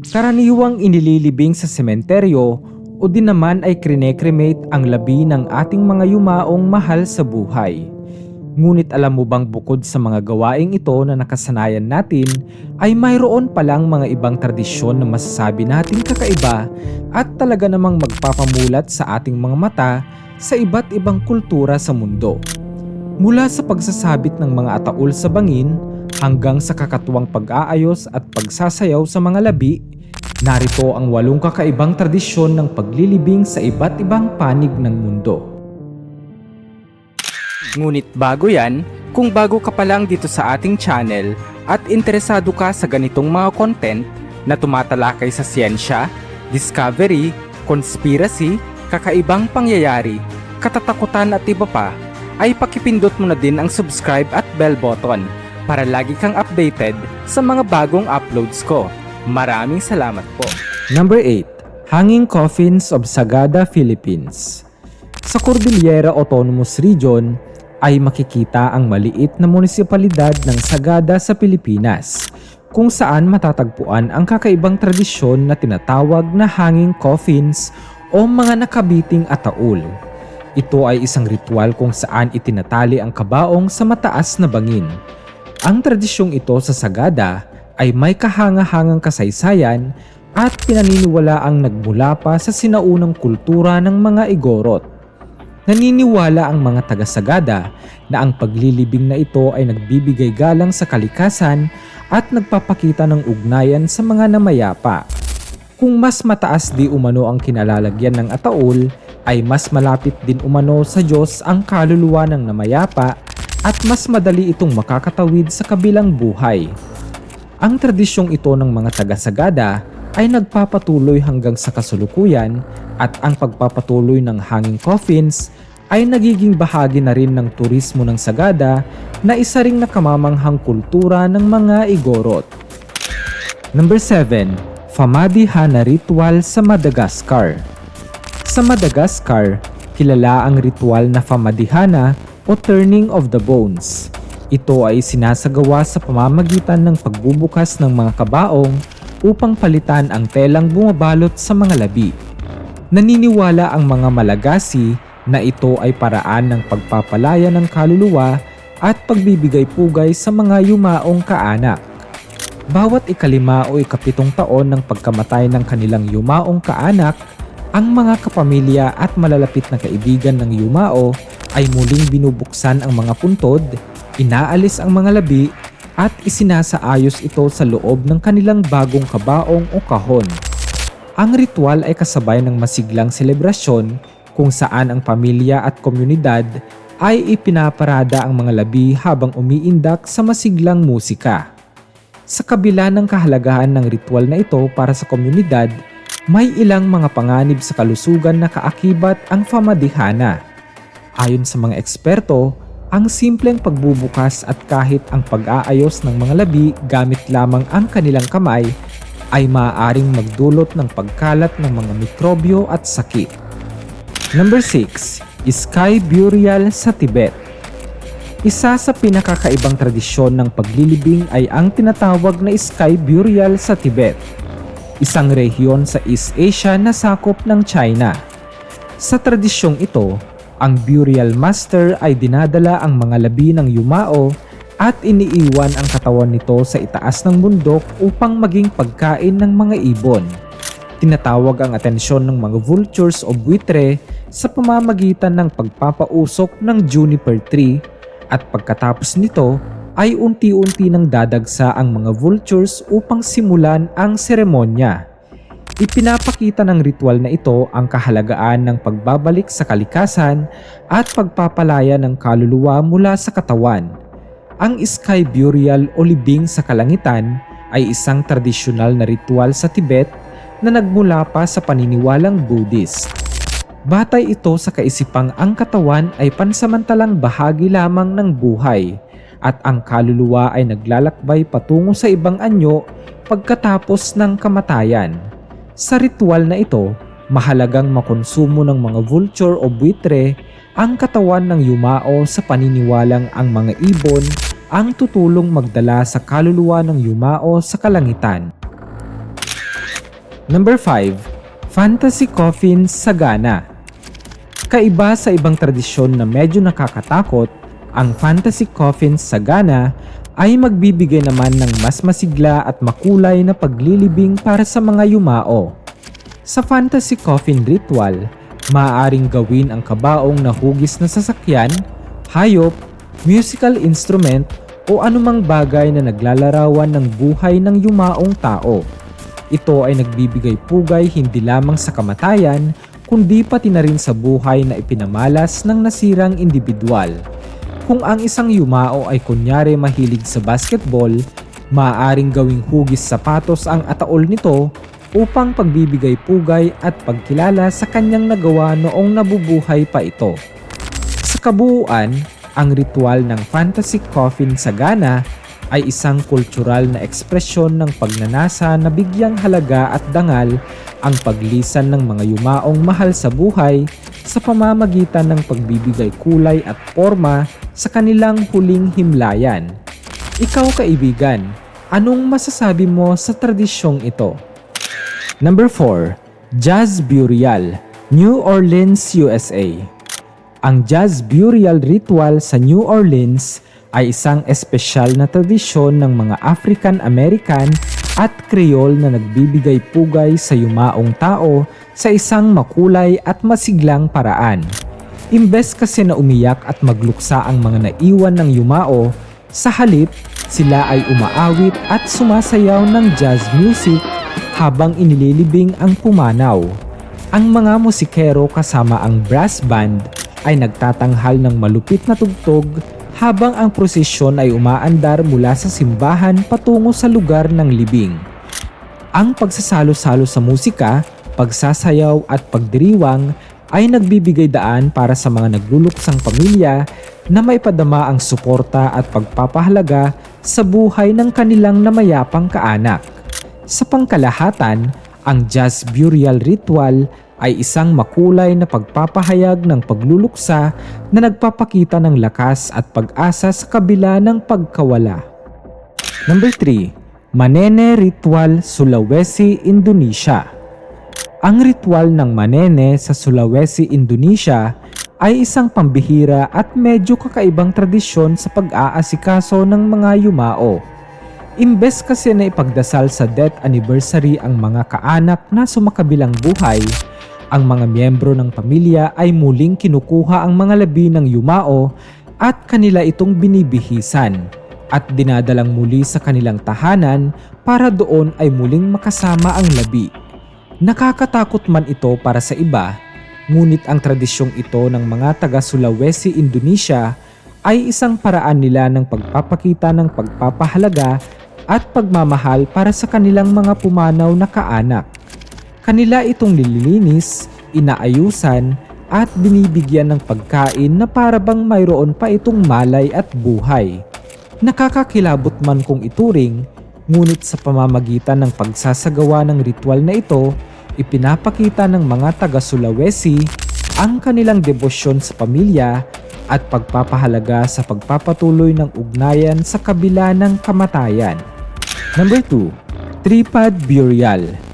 Karaniwang inililibing sa sementeryo o di naman ay krinekremate ang labi ng ating mga yumaong mahal sa buhay. Ngunit alam mo bang bukod sa mga gawaing ito na nakasanayan natin, ay mayroon palang mga ibang tradisyon na masasabi nating kakaiba at talaga namang magpapamulat sa ating mga mata sa iba't ibang kultura sa mundo. Mula sa pagsasabit ng mga ataol sa bangin hanggang sa kakatuwang pag-aayos at pagsasayaw sa mga labi, narito ang walong kakaibang tradisyon ng paglilibing sa iba't ibang panig ng mundo. Ngunit bago yan, kung bago ka pa lang dito sa ating channel at interesado ka sa ganitong mga content na tumatalakay sa siyensya, discovery, conspiracy, kakaibang pangyayari, katatakutan at iba pa, ay pakipindot mo na din ang subscribe at bell button para lagi kang updated sa mga bagong uploads ko. Maraming salamat po. Number 8. Hanging Coffins of Sagada, Philippines Sa Cordillera Autonomous Region ay makikita ang maliit na munisipalidad ng Sagada sa Pilipinas kung saan matatagpuan ang kakaibang tradisyon na tinatawag na hanging coffins o mga nakabiting ataul. Ito ay isang ritual kung saan itinatali ang kabaong sa mataas na bangin. Ang tradisyong ito sa Sagada ay may kahanga-hangang kasaysayan at pinaniniwala ang nagmula pa sa sinaunang kultura ng mga Igorot. Naniniwala ang mga taga-Sagada na ang paglilibing na ito ay nagbibigay galang sa kalikasan at nagpapakita ng ugnayan sa mga namayapa. Kung mas mataas di umano ang kinalalagyan ng ataol, ay mas malapit din umano sa Diyos ang kaluluwa ng namayapa at mas madali itong makakatawid sa kabilang buhay. Ang tradisyong ito ng mga taga-Sagada ay nagpapatuloy hanggang sa kasulukuyan at ang pagpapatuloy ng hanging coffins ay nagiging bahagi na rin ng turismo ng Sagada na isa ring nakamamanghang kultura ng mga Igorot. Number 7. Famadihana Ritual sa Madagascar Sa Madagascar, kilala ang ritual na Famadihana o Turning of the Bones. Ito ay sinasagawa sa pamamagitan ng pagbubukas ng mga kabaong upang palitan ang telang bumabalot sa mga labi. Naniniwala ang mga Malagasi na ito ay paraan ng pagpapalaya ng kaluluwa at pagbibigay pugay sa mga yumaong kaanak. Bawat ikalima o ikapitong taon ng pagkamatay ng kanilang yumaong kaanak, ang mga kapamilya at malalapit na kaibigan ng yumao ay muling binubuksan ang mga puntod, inaalis ang mga labi at isinasaayos ito sa loob ng kanilang bagong kabaong o kahon. Ang ritual ay kasabay ng masiglang selebrasyon kung saan ang pamilya at komunidad ay ipinaparada ang mga labi habang umiindak sa masiglang musika. Sa kabila ng kahalagahan ng ritual na ito para sa komunidad, may ilang mga panganib sa kalusugan na kaakibat ang famadihana. Ayon sa mga eksperto, ang simpleng pagbubukas at kahit ang pag-aayos ng mga labi gamit lamang ang kanilang kamay ay maaaring magdulot ng pagkalat ng mga mikrobyo at sakit. Number 6. Sky Burial sa Tibet Isa sa pinakakaibang tradisyon ng paglilibing ay ang tinatawag na Sky Burial sa Tibet, isang rehiyon sa East Asia na sakop ng China. Sa tradisyong ito, ang burial master ay dinadala ang mga labi ng yumao at iniiwan ang katawan nito sa itaas ng bundok upang maging pagkain ng mga ibon. Tinatawag ang atensyon ng mga vultures o buitre sa pamamagitan ng pagpapausok ng juniper tree at pagkatapos nito ay unti-unti nang dadagsa ang mga vultures upang simulan ang seremonya. Ipinapakita ng ritual na ito ang kahalagaan ng pagbabalik sa kalikasan at pagpapalaya ng kaluluwa mula sa katawan. Ang sky burial o libing sa kalangitan ay isang tradisyonal na ritual sa Tibet na nagmula pa sa paniniwalang Buddhist. Batay ito sa kaisipang ang katawan ay pansamantalang bahagi lamang ng buhay at ang kaluluwa ay naglalakbay patungo sa ibang anyo pagkatapos ng kamatayan. Sa ritual na ito, mahalagang makonsumo ng mga vulture o buitre ang katawan ng yumao sa paniniwalang ang mga ibon ang tutulong magdala sa kaluluwa ng yumao sa kalangitan. Number 5. Fantasy Coffin sa Ghana. Kaiba sa ibang tradisyon na medyo nakakatakot, ang fantasy coffin sa Ghana ay magbibigay naman ng mas masigla at makulay na paglilibing para sa mga yumao. Sa fantasy coffin ritual, maaaring gawin ang kabaong na hugis na sasakyan, hayop, musical instrument o anumang bagay na naglalarawan ng buhay ng yumaong tao. Ito ay nagbibigay pugay hindi lamang sa kamatayan, kundi pati na rin sa buhay na ipinamalas ng nasirang individual. Kung ang isang yumao ay kunyari mahilig sa basketball, maaaring gawing hugis sapatos ang ataol nito upang pagbibigay pugay at pagkilala sa kanyang nagawa noong nabubuhay pa ito. Sa kabuuan, ang ritual ng fantasy coffin sa Ghana ay isang kultural na ekspresyon ng pagnanasa na bigyang halaga at dangal ang paglisan ng mga yumaong mahal sa buhay sa pamamagitan ng pagbibigay kulay at forma sa kanilang huling himlayan. Ikaw kaibigan, anong masasabi mo sa tradisyong ito? Number 4. Jazz Burial, New Orleans, USA. Ang Jazz Burial Ritual sa New Orleans ay isang espesyal na tradisyon ng mga African American at Creole na nagbibigay pugay sa yumaong tao sa isang makulay at masiglang paraan. Imbes kasi na umiyak at magluksa ang mga naiwan ng yumao, sa halip sila ay umaawit at sumasayaw ng jazz music habang inililibing ang pumanaw. Ang mga musikero kasama ang brass band ay nagtatanghal ng malupit na tugtog habang ang prosesyon ay umaandar mula sa simbahan patungo sa lugar ng libing. Ang pagsasalo-salo sa musika, pagsasayaw at pagdiriwang ay nagbibigay daan para sa mga nagluluksang pamilya na maipadama ang suporta at pagpapahalaga sa buhay ng kanilang namayapang kaanak. Sa pangkalahatan, ang jazz burial ritual ay isang makulay na pagpapahayag ng pagluluksa na nagpapakita ng lakas at pag-asa sa kabila ng pagkawala. Number 3. Manene Ritual Sulawesi, Indonesia Ang ritual ng Manene sa Sulawesi, Indonesia ay isang pambihira at medyo kakaibang tradisyon sa pag-aasikaso ng mga yumao. Imbes kasi na ipagdasal sa death anniversary ang mga kaanak na sumakabilang buhay, ang mga miyembro ng pamilya ay muling kinukuha ang mga labi ng yumao at kanila itong binibihisan at dinadalang muli sa kanilang tahanan para doon ay muling makasama ang labi. Nakakatakot man ito para sa iba, ngunit ang tradisyong ito ng mga taga Sulawesi, Indonesia ay isang paraan nila ng pagpapakita ng pagpapahalaga at pagmamahal para sa kanilang mga pumanaw na kaanak. Kanila itong nililinis, inaayusan, at binibigyan ng pagkain na para bang mayroon pa itong malay at buhay. Nakakakilabot man kung ituring, ngunit sa pamamagitan ng pagsasagawa ng ritual na ito, ipinapakita ng mga taga Sulawesi ang kanilang debosyon sa pamilya at pagpapahalaga sa pagpapatuloy ng ugnayan sa kabila ng kamatayan. Number 2. Tripad Burial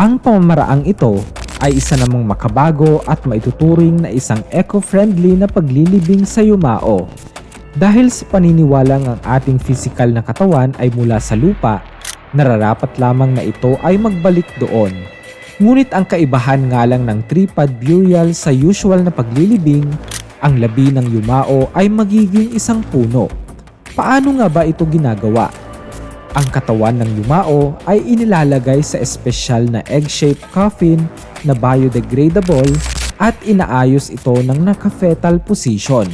Ang pamamaraang ito ay isa namang makabago at maituturing na isang eco-friendly na paglilibing sa yumao. Dahil sa paniniwalang ang ating physical na katawan ay mula sa lupa, nararapat lamang na ito ay magbalik doon. Ngunit ang kaibahan nga lang ng tripod burial sa usual na paglilibing, ang labi ng yumao ay magiging isang puno. Paano nga ba ito ginagawa? Ang katawan ng yumao ay inilalagay sa espesyal na egg-shaped coffin na biodegradable at inaayos ito ng naka-fetal position.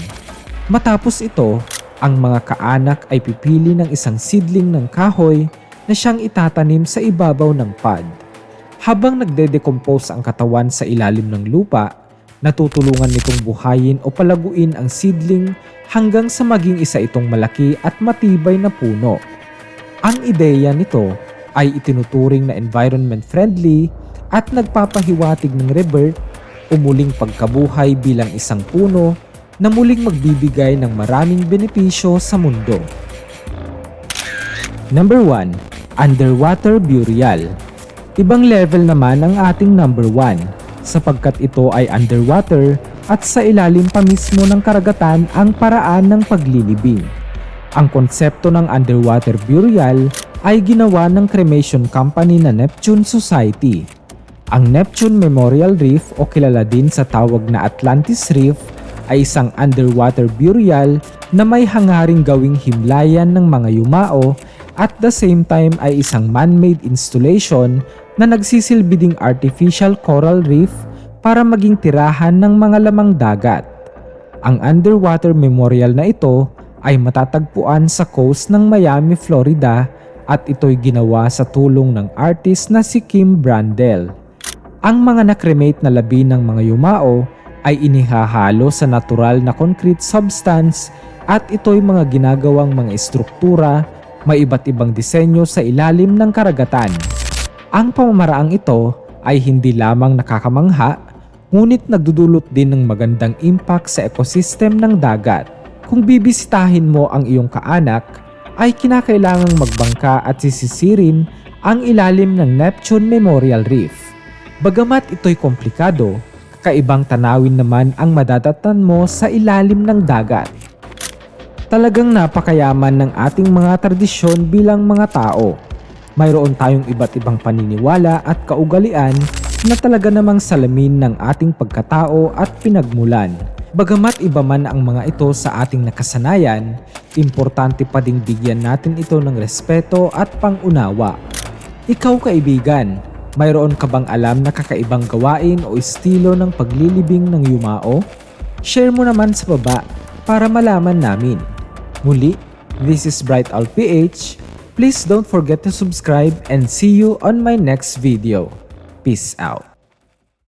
Matapos ito, ang mga kaanak ay pipili ng isang seedling ng kahoy na siyang itatanim sa ibabaw ng pod. Habang nagde-decompose ang katawan sa ilalim ng lupa, natutulungan nitong buhayin o palaguin ang seedling hanggang sa maging isa itong malaki at matibay na puno. Ang ideya nito ay itinuturing na environment friendly at nagpapahiwatig ng rebirth o muling pagkabuhay bilang isang puno na muling magbibigay ng maraming benepisyo sa mundo. Number 1. Underwater Burial Ibang level naman ang ating number 1 sapagkat ito ay underwater at sa ilalim pa mismo ng karagatan ang paraan ng paglilibing. Ang konsepto ng underwater burial ay ginawa ng cremation company na Neptune Society. Ang Neptune Memorial Reef o kilala din sa tawag na Atlantis Reef ay isang underwater burial na may hangaring gawing himlayan ng mga yumao at the same time ay isang man-made installation na nagsisilbi artificial coral reef para maging tirahan ng mga lamang dagat. Ang underwater memorial na ito ay matatagpuan sa coast ng Miami, Florida at ito'y ginawa sa tulong ng artist na si Kim Brandel. Ang mga nakremate na labi ng mga yumao ay inihahalo sa natural na concrete substance at ito'y mga ginagawang mga estruktura, may iba't ibang disenyo sa ilalim ng karagatan. Ang pamamaraang ito ay hindi lamang nakakamangha, ngunit nagdudulot din ng magandang impact sa ecosystem ng dagat. Kung bibisitahin mo ang iyong kaanak, ay kinakailangang magbangka at sisisirin ang ilalim ng Neptune Memorial Reef. Bagamat ito'y komplikado, kakaibang tanawin naman ang madadatan mo sa ilalim ng dagat. Talagang napakayaman ng ating mga tradisyon bilang mga tao. Mayroon tayong iba't ibang paniniwala at kaugalian na talaga namang salamin ng ating pagkatao at pinagmulan. Bagamat iba man ang mga ito sa ating nakasanayan, importante pa ding bigyan natin ito ng respeto at pangunawa. Ikaw kaibigan, mayroon ka bang alam na kakaibang gawain o estilo ng paglilibing ng yumao? Share mo naman sa baba para malaman namin. Muli, this is Bright Owl PH. Please don't forget to subscribe and see you on my next video. Peace out.